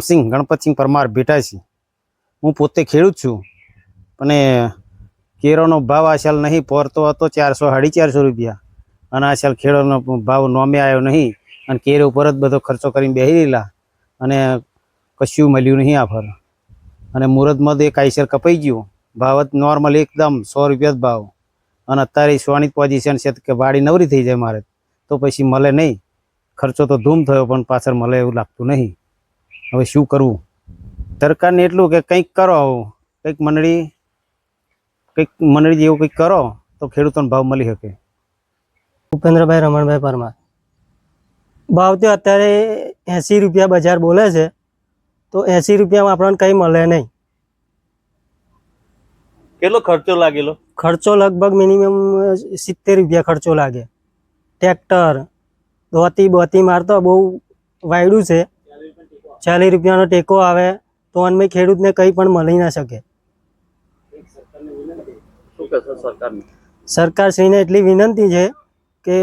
સિંહ ગણપતસિંહ પરમાર છે. હું પોતે ખેડૂત છું. અને કેરોનો ભાવ આ સાલ નહીં પોરતો હતો ચારસો સાડી ચારસો રૂપિયા. અને આ સાલ ખેડૂતનો ભાવ નોમે આવ્યો નહીં. અને કેરો ઉપર જ બધો ખર્ચો કરીને બેસી રહેલા. અને કશું મળ્યું નહીં આ ફર અને મુહૂર્તમાં એક કાયસર કપાઈ ગયું. ભાવ જ નોર્મલ એકદમ સો રૂપિયા જ ભાવ. અને અત્યારે સોની પોઝિશન છે કે વાડી નવરી થઈ જાય મારે. તો પછી મળે નહીં. ખર્ચો તો ધૂમ થયો પણ પાછળ મળે એવું લાગતું નહીં. હવે શું કરવું? સરકારને એટલું કે કંઈક કરો કંઈક મંડળી કંઈક મંડળી જેવું કંઈક કરો તો ખેડૂતોને ભાવ મળી શકે. ભૂપેન્દ્રભાઈ રમણભાઈ પરમાર. ભાવ તો અત્યારે એંસી રૂપિયા બજાર બોલે છે તો એંસી રૂપિયામાં આપણને કંઈ મળે નહીં. કેટલો ખર્ચો લાગેલો? ખર્ચો લગભગ મિનિમમ સિત્તેર રૂપિયા ખર્ચો લાગે. ટ્રેક્ટર ધોતી બોતી મારતો બહુ વાયડું છે. ચાલીસ રૂપિયાનો ટેકો આવે તો અનમય ખેડૂતને કંઈ પણ મળી ના શકે. સરકારશ્રીને એટલી વિનંતી છે કે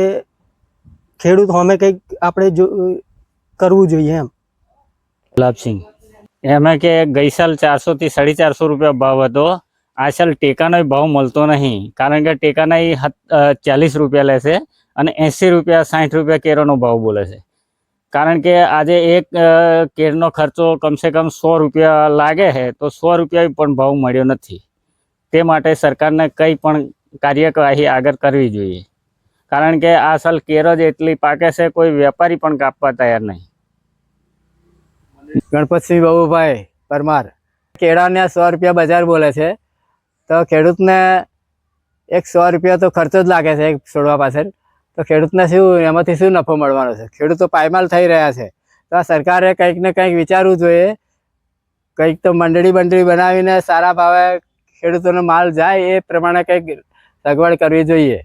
ખેડૂત સામે કંઈક આપણે જો કરવું જોઈએ એમ. ગુલાબસિંહ એમાં કે ગઈ સાલ ચારસોથી સાડી ચારસો રૂપિયા ભાવ હતો. આ સાલ ટેકાનો ભાવ મળતો નહીં કારણ કે ટેકાના ચાલીસ રૂપિયા લેશે અને એંસી રૂપિયા સાઠ રૂપિયા કેરોનો ભાવ બોલે છે. કારણ કે આજે એક કેરનો ખર્ચો કમસે કમ સો રૂપિયા લાગે છે, તો સો રૂપિયા પણ ભાવ મળ્યો નથી. તે માટે સરકારને કંઈ પણ કાર્યવાહી આગળ કરવી જોઈએ. કારણ કે આ સાલ કેરો જ એટલી પાકે છે, કોઈ વેપારી પણ કાપવા તૈયાર નહીં. ગણપતસિંહ બાબુભાઈ પરમાર. કેળાને સો રૂપિયા બજાર બોલે છે, તો ખેડૂતને એક સો રૂપિયા તો ખર્ચો જ લાગે છે, એક છોડવા પાછળ. તો ખેડૂતને શું, એમાંથી શું નફો મળવાનો છે? ખેડૂતો પાયમાલ થઈ રહ્યા છે. તો આ સરકારે કંઈક ને કંઈક વિચારવું જોઈએ. કંઈક તો મંડળી બંડળી બનાવીને સારા ભાવે ખેડૂતોનો માલ જાય એ પ્રમાણે કંઈક સગવડ કરવી જોઈએ.